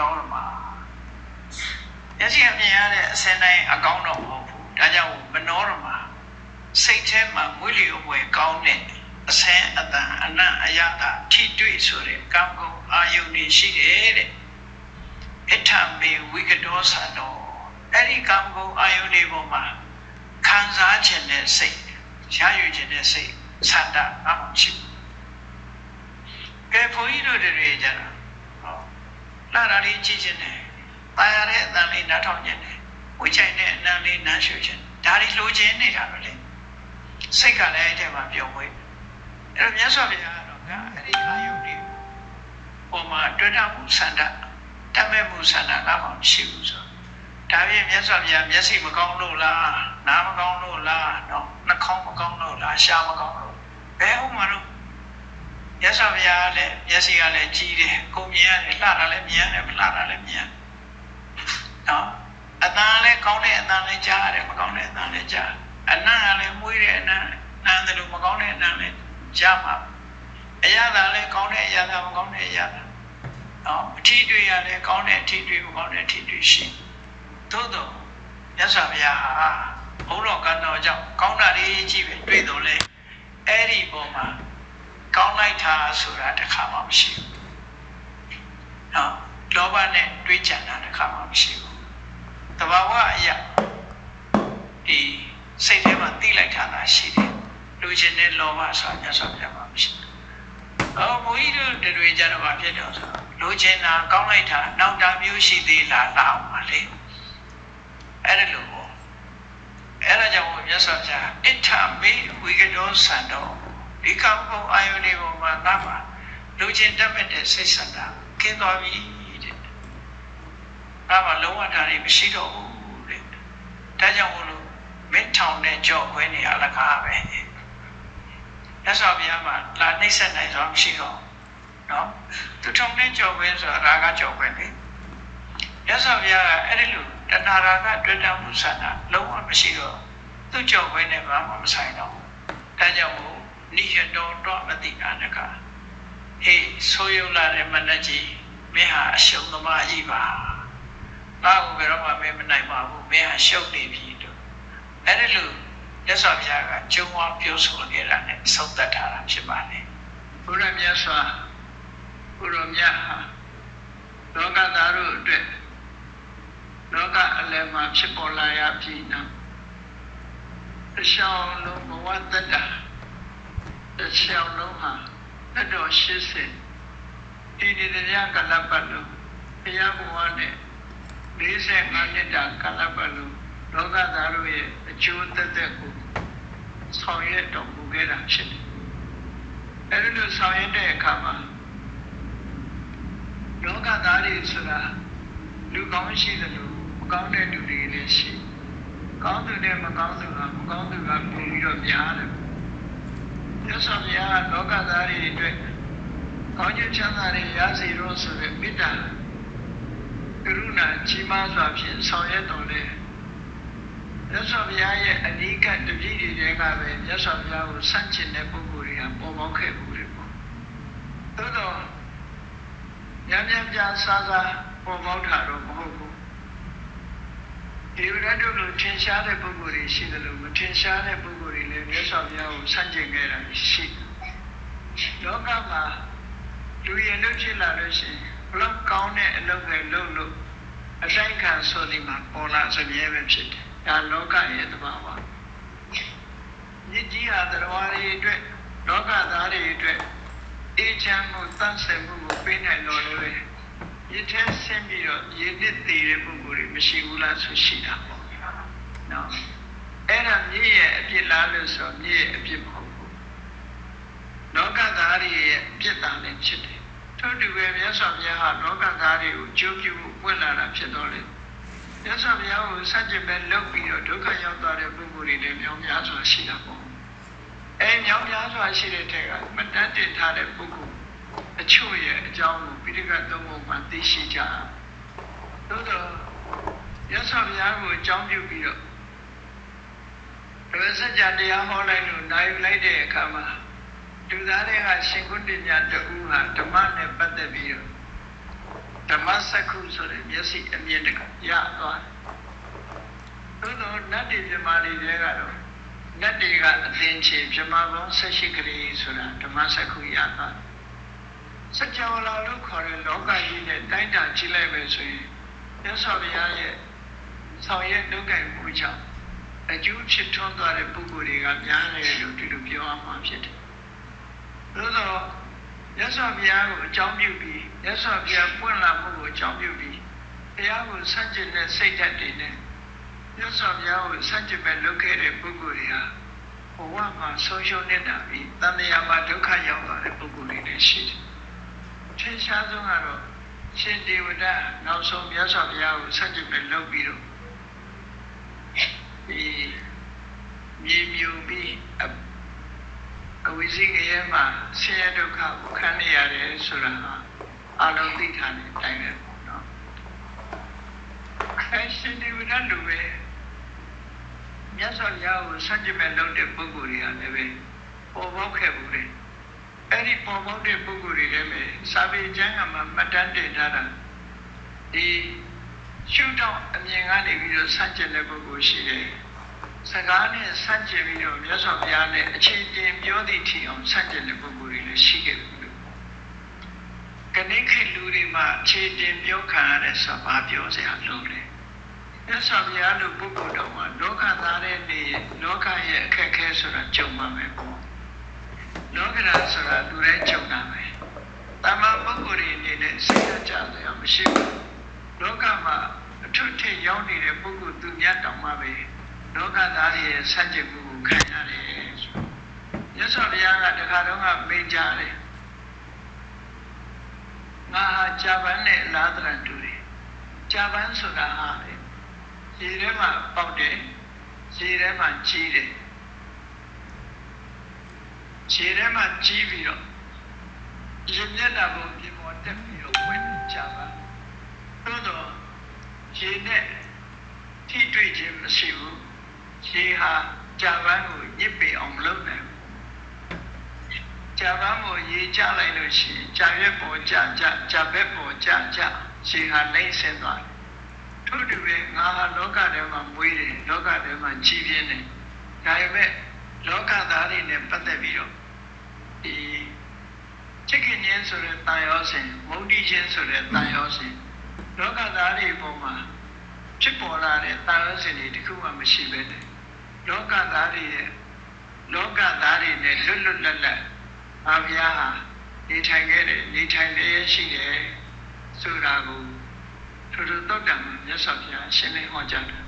တော်မှာမျက်စိအမြင်ရတဲ့အစင်းတိုင်းအကောင်းတော့မဟုတ်ဘူးဒါကြောင့်မနောရမှာစိတ်ထဲမှာမွေးလျော်ပွဲကောင်းတဲ့အစင်းအတန်အနံ့အယတာထိတွေ့ဆိုတဲ့ကံကုံအာယုန်နေရှိတယ်တဲ့အထမေဝိကတောဆန်တော်အဲ့ဒီကံကုံအာယုန်တွေပေါ်မှာခံစားခြင်းနဲ့စိတ်ရယူခြင်းနဲ့စိတ်ဆန္ဒအမှရှိဘူးကဲဘုန်းကြီးတို့တွေကြတာဟော လှတာလေးကြည့်ခြင်းနဲ့ပါရတဲ့အတန်လေးနားထောင်ခြင်းနဲ့ဝိချိုင်တဲ့အနံလေးနားရှုခြင်းဒါတွေလိုချင်နေတာပဲလေစိတ်ကလည်းအဲ့ထဲမှာပြောဝေးအဲ့တော့မြတ်စွာဘုရားကတော့ငါအဲ့ဒီအာယုန်တွေပေါ်မှာတွေ့တာမှုဆန္ဒတတ်မဲ့မှုဆန္ဒငါမှမရှိဘူးဆိုဒါဖြင့်မြတ်စွာဘုရားမျက်စိမကောင်းလို့လားနားမကောင်းလို့လားနော်နှာခေါင်းမကောင်းလို့လားရှားမကောင်းလို့ဘယ်ဥမာတော့ မြတ်စွာဘုရားလည်းမျက်စိကလည်းကြီးတယ်ကိုမြင်ရတယ်လှတာလည်းမြင်ရတယ်မလှတာလည်းမြင်နော်အတန်လည်းကောင်းတဲ့အတန်လည်းကြားရတယ်မကောင်းတဲ့အတန်လည်းကြားအနံ့ကလည်းမှုတဲ့အနံ့နန်းတယ်လို့မကောင်းတဲ့အနံ့လည်းကြားမှာအရသာလည်းကောင်းတဲ့အရသာမကောင်းတဲ့အရသာနော်အထီးတွေရလည်းကောင်းတဲ့အထီးတွေမကောင်းတဲ့အထီးတွေရှိသို့တော့မြတ်စွာဘုရားဟာဘုန်းတော်ကံတော်ကြောင့်ကောင်းတာတွေကြီးပဲတွေ့တော့လေအဲ့ဒီပုံမှာ ကောင်းလိုက်တာဆိုတာတစ်ခါမှမရှိဘူးနော်လောဘနဲ့တွေးကြံတာတစ်ခါမှမရှိဘူးတဘာဝအရာဒီစိတ်ထဲမှာတိလိုက်တာလားရှိတယ်လူချင်းတဲ့လောဘဆိုတာမြတ်စွာဘုရားမှာမရှိဘူးအော်ဘုန်းကြီးတို့တွေကြတော့ဗာဖြစ်တော့ဆိုလူချင်းတာကောင်းလိုက်တာနောက်တာမျိုးရှိသေးလားလာအောင်ပါလေအဲ့ဒါလို့ပေါ့အဲ့ဒါကြောင့်မြတ်စွာဘုရားအဋ္ဌမေဝိကတောစံတော် ဒီကံပုံအာယုန်ဒီပုံမှာငါပါလူချင်းတက်မဲ့တဲ့စိတ်ဆန္ဒခင်းသွားပြီတဲ့ငါမှလုံးဝဒါတွေမရှိတော့ဘူးတဲ့ဒါကြောင့်မို့လို့မင်းထောင်နဲ့ကြော့ခွဲနေရလကားပဲမြတ်စွာဘုရားမှာလာနှိမ့်ဆက်နိုင်တော့မရှိတော့နော်သူထောင်နဲ့ကြော့ခွဲဆိုတာရာဂကြော့ခွဲလေမြတ်စွာဘုရားကအဲ့ဒီလိုတဏှာရာဂတွေ့တမှုဆန္ဒလုံးဝမရှိတော့သူကြော့ခွဲနဲ့ဘာမှမဆိုင်တော့ဒါကြောင့်မို့ နိယတော်တော့မတိအနကဟေးဆိုးရုံလာတဲ့မနက်ကြီးမင်းဟာအရှုံးသမားကြီးပါငါ့ကိုဘယ်တော့မှမင်းမနိုင်ပါဘူးမင်းဟာရှုပ်နေပြီလို့အဲ့ဒီလိုမြတ်စွာဘုရားကကျုံဝါပြောဆိုခဲ့တာနဲ့သုံးသပ်ထားတာဖြစ်ပါလေဘုရားမြတ်စွာဘုရားမြတ်ဟာလောကသားတို့အတွက်လောကအလယ်မှာဖြစ်ပေါ်လာရပြီနော်အရှောင်းလုံးဘဝတ္တတ စ်ချောင်းလုံးဟာတတော်80ဒီဒီတရားကလပ်ပတ်လို့ဘုရားဘဝနဲ့45နှစ်တာကလပ်ပတ်လို့လောကသားတို့ရဲ့အကျိုးသက်သက်ကိုဆောင်ရွက်တော်မူခဲ့တာဖြစ်တယ်။အဲဒီလိုဆောင်ရွက်တဲ့အခါမှာလောကသားတွေဆိုတာလူကောင်းရှိတယ်လို့မကောင်းတဲ့လူတွေလည်းရှိကောင်းသူနဲ့မကောင်းသူကမကောင်းသူကပုံပြီးတော့များတယ် မြတ်စွာဘုရားလောကသားတွေအတွက်ကောင်းကျိုးချမ်းသာတွေရစေလို့ဆိုတဲ့မေတ္တာကရုဏာကြီးမားစွာဖြင့်ဆောင်ရွက်တော်လဲမြတ်စွာဘုရားရဲ့အနိကတပည့်တွေကပဲမြတ်စွာဘုရားကိုဆန့်ကျင်တဲ့ပုဂ္ဂိုလ်တွေကပေါ်ပေါက်ခဲ့မှုတွေပေါ့သို့တော့ညံ့ညံ့ပြဆာဆာပေါ်ပေါက်တာတော့မဟုတ်ဘူးဒီရတ်တို့လိုထင်ရှားတဲ့ပုဂ္ဂိုလ်တွေရှိတယ်လို့မထင်ရှားတဲ့ပုဂ္ဂိုလ်တွေလည်း မြတ်စွာဘုရားကိုဆန့်ကျင်ခဲ့တာရှိလောကမှာလူရင်တို့ဖြစ်လာလို့ရှိရင်ဘလောက်ကောင်းတဲ့အလုပ်တွေလုပ်လို့အတိုင်းခံဆိုဒီမှာပေါ်လာစမြဲပဲဖြစ်တယ်ဒါလောကရဲ့သဘာဝမြစ်ကြီးဟာတရားတွေအတွက်လောကသားတွေအတွက်အေးချမ်းမှုတန့်စင်မှုကိုပေးနိုင်တော်လည်းပဲရစ်ထဲဆင်းပြီးတော့ရည်နစ်သေးတဲ့ပုဂ္ဂိုလ်တွေမရှိဘူးလားဆိုရှိတာပေါ့နော် အဲ့ဒါမြစ်ရဲ့အပြစ်လားလို့ဆိုမြစ်ရဲ့အပြစ်မဟုတ်ဘူးလောကသားတွေရဲ့အပြစ်တာလည်းဖြစ်တယ်ထို့တူပဲမြတ်စွာဘုရားဟာလောကသားတွေကိုကြိုးပြုဖို့ပွင့်လာတာဖြစ်တော့လေမြတ်စွာဘုရားကိုစัจจิပဲလုပ်ပြီးတော့ဒုက္ခရောက်သွားတဲ့ပုဂ္ဂိုလ်တွေလည်းမြောင်များစွာရှိတာပေါ့အဲမြောင်များစွာရှိတဲ့ထက်ကမတတ်တင်ထားတဲ့ပုဂ္ဂိုလ်အချို့ရဲ့အကြောင်းကိုပိဋကတ်သုံးပုံမှာသိရှိကြသို့တော့မြတ်စွာဘုရားကိုအကြောင်းပြုပြီးတော့ ဒဝစကြတရားဟောလိုက်လို့နိုင်လိုက်တဲ့အခါမှာလူသားတွေကရှင်ကုတ္တညာတူဟာဓမ္မနဲ့ပတ်သက်ပြီးတော့ဓဓမ္မစက္ခုဆိုတဲ့မျက်စိအမြင်တကရသွားတယ်သို့တော့နတ်တွေပြမာတွေတဲကတော့နတ်တွေကအသင်ချေပြမာပေါင်း18ကလေးဆိုတာဓမ္မစက္ခုရသွားစัจ java လာလို့ခေါ်တဲ့လောကကြီးနဲ့တိုင်းတာကြည့်လိုက်ပဲဆိုရင်မြတ်စွာဘုရားရဲ့ဆောင်ရွက်လုပ်ကိုင်မှုကြောင့် အကျိုးဖြစ်ထွန်းသွားတဲ့ပုဂ္ဂိုလ်တွေကများတယ်လို့ဒီလိုပြောရမှာဖြစ်တယ်။သို့သောမြတ်စွာဘုရားကိုအကြောင်းပြုပြီးမြတ်စွာဘုရားပွင့်လာမှုကိုအကြောင်းပြုပြီးဘုရားကိုဆန့်ကျင်တဲ့စိတ်ဓာတ်တွေနဲ့မြတ်စွာဘုရားကိုဆန့်ကျင်မဲ့လုပ်ခဲ့တဲ့ပုဂ္ဂိုလ်တွေဟာဘဝမှာဆုံးရှုံးနေတာပြီးတန်မြာမှာဒုက္ခရောက်သွားတဲ့ပုဂ္ဂိုလ်တွေလည်းရှိတယ်။ထင်ရှားဆုံးကတော့ရှင်ဒေဝဒနောက်ဆုံးမြတ်စွာဘုရားကိုဆန့်ကျင်မဲ့လုပ်ပြီးတော့ဒီ မြေမြူပြီးအအဝိဇ္ဇိကရဲ့မှာဆင်းရဲဒုက္ခကိုခံနေရတယ်ဆိုတာဟာအလုံးသိထားတဲ့အတိုင်းပဲပေါ့နော်အဲရှင်ဒီဝိဒလူပဲမြတ်စွာဘုရားကိုစัจ jame လုပ်တဲ့ပုဂ္ဂိုလ်တွေကလည်းပဲပေါ်ပေါက်ခဲ့ဘူးလေအဲ့ဒီပေါ်ပေါက်တဲ့ပုဂ္ဂိုလ်တွေလည်းပဲစာပေကျမ်းကမှာမှတ်တမ်းတင်ထားတာဒီရှုတော့အမြင်ကနေပြီးတော့စัจ jame တဲ့ပုဂ္ဂိုလ်ရှိတယ် စကားနဲ့ဆန့်ကျင်ပြီးတော့မြတ်စွာဘုရားနဲ့အခြေတင်ပြောသည့်ထီအောင်ဆန့်ကျင်တဲ့ပုဂ္ဂိုလ်တွေလည်းရှိခဲ့တယ်လို့ကနေ့ခေတ်လူတွေမှာအခြေတင်ပြောခံရတဲ့ဆိုဘာပြောစရာလို့လဲမြတ်စွာဘုရားလိုပုဂ္ဂိုလ်တော်မှာလောကသားတဲ့နေလောကရဲ့အခက်အခဲဆိုတာကြုံမှာပဲပေါ့လောကဓာတ်ဆိုတာလူတိုင်းကြုံတာပဲတမန်ပုဂ္ဂိုလ်တွေအနေနဲ့စိတ်ကြစရာမရှိဘူးလောကမှာအထွတ်ထိပ်ရောက်နေတဲ့ပုဂ္ဂိုလ်သူများတောင်မှပဲ လောကသားတွေရဲ့ဆန့်ကျင်မှုကိုခံရတယ်ဆိုမြတ်စွာဘုရားကတခါတော့ကမိန့်ကြားတယ်ငါဟာဂျာပန်နဲ့လာသရန်တူတယ်ဂျာပန်ဆိုတာဟာရေထဲမှာပေါက်တယ်ရေထဲမှာကြီးတယ်ရေထဲမှာကြီးပြီးတော့ရေမျက်နှာကိုပြင်ပေါ်တက်ပြီးတော့ဝင်ကြပါသို့တော့ရေနဲ့ထိတွေ့ခြင်းမရှိဘူး ရေဟာကြာပန်းကိုညစ်ပေအောင်လုပ်နိုင်ကြာပန်းကိုရေကျလိုက်လို့ရှိရင်ကြာရွက်ပေါ်ကြာကြာကြာဘက်ပေါ်ကြာကြာရေဟာလိမ့်ဆင်းသွားတယ်ထို့တူပဲငါဟာလောကထဲမှာမွေးတယ်လောကထဲမှာကြီးပြင်းတယ်ဒါပေမဲ့လောကသားတွေနဲ့ပတ်သက်ပြီးတော့ဒီချစ်ခင်ခြင်းဆိုတဲ့တန်ရောစဉ်မုန်တီခြင်းဆိုတဲ့တန်ရောစဉ်လောကသားတွေပေါ်မှာဖြစ်ပေါ်လာတဲ့တန်ရောစဉ်တွေတခုမှမရှိပဲနဲ့ လောကသားတွေရဲ့လောကသားတွေနဲ့လွတ်လွတ်လပ်လပ်အာဘုရားဟာနေထိုင်ခဲ့တယ်နေထိုင်နေရရှိတယ်ဆိုတာကိုထို့ထို့တောက်တံမြတ်စွာဘုရားရှင်းလင်းဟောကြားတယ်